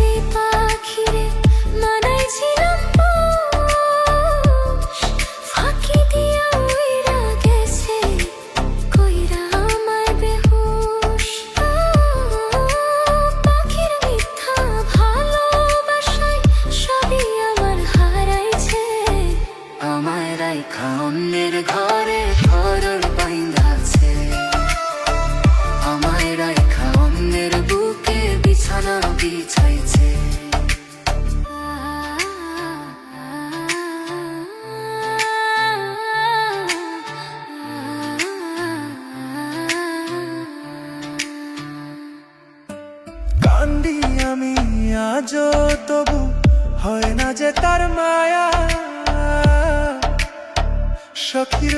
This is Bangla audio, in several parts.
see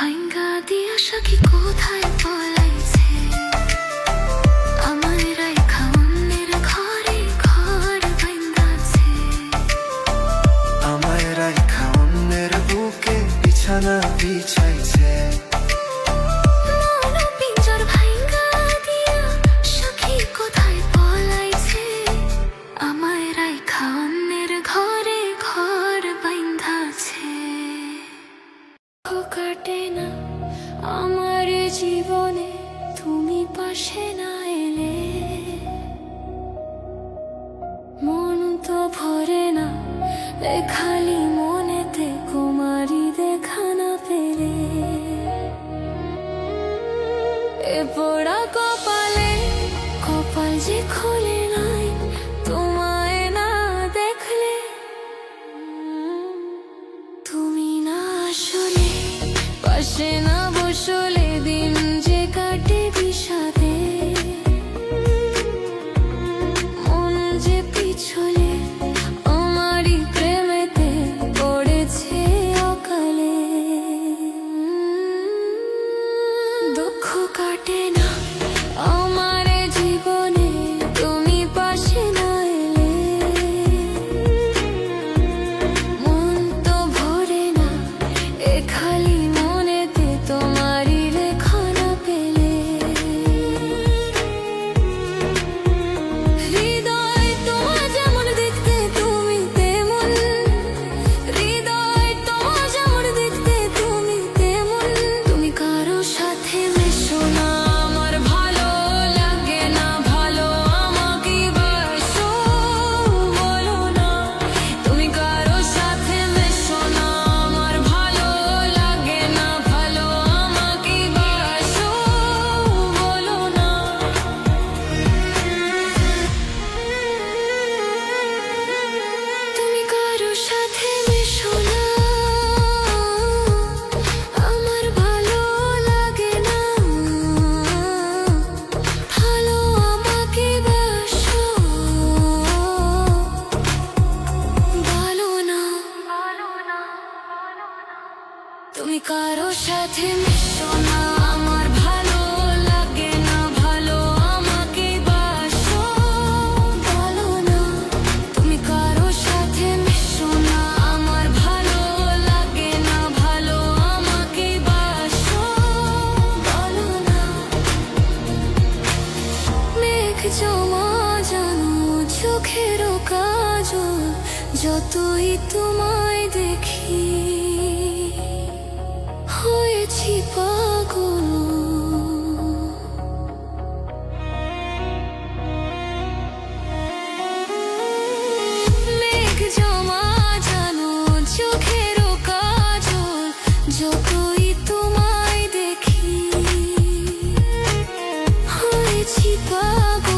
ভাঙ্গা দিয়া সাকি কোথায়? খালি মনেতে কুমারী দেখা না পেরে এ পোড়া কপালে, কপাল যে খোলে নাই, তোমায় না দেখলে। তুমি না আসলে, পাশে না বসলে কাটে না। তুমি কারও সাথে মিশো না। Keep up.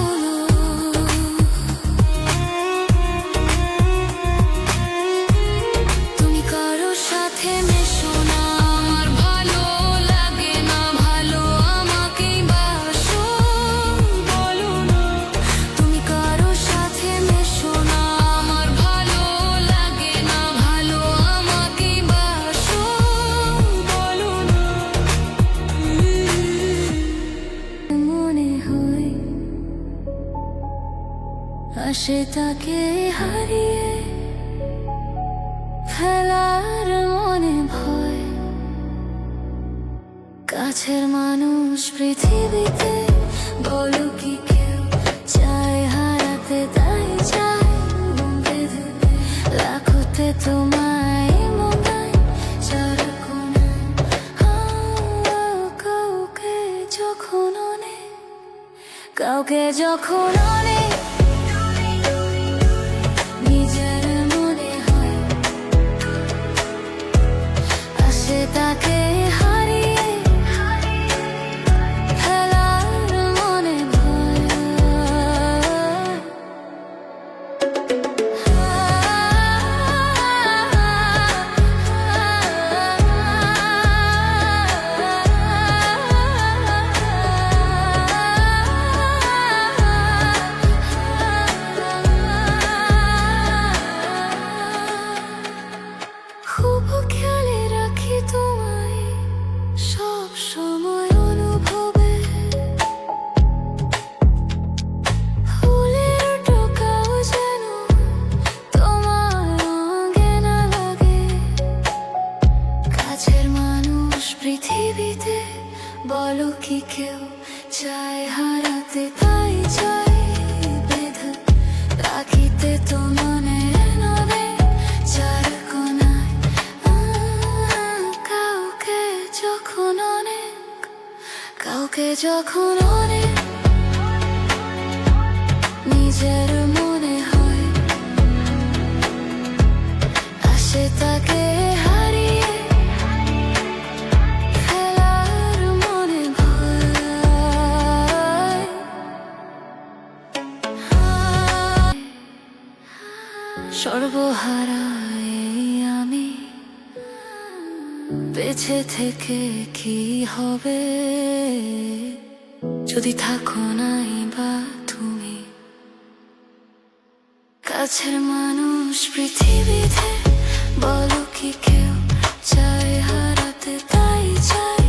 সীতাকে হারিয়ে ফেলার মনে ভয়। কাছের মানুষ পৃথিবীতে বলো কি কেউ চায়, হারাতে তাই চায় লাখতে তোমায় মনায় যারা কোনায় কাউকে যখন কাউকে যখন অনেক তাকে যখন অনেক বেঁচে থেকে কি হবে? যদি থাকো নাই বা তুমি, কাছের মানুষ পৃথিবীতে বলো কি কেউ চায় হারাতে, তাই চাই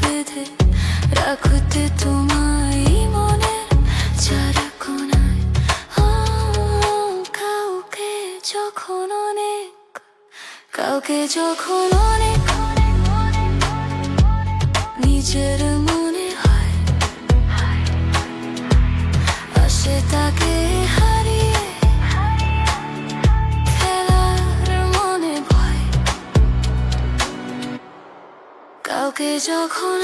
বেঁধে রাখতে তোমায় মনের চারা কোনায় কাউকে যখন অনেক, কাউকে যখন অনেক নিজের মনে হয়। আসে তাকে হারিয়ে ফেলার মনে ভয়। কাউকে যখন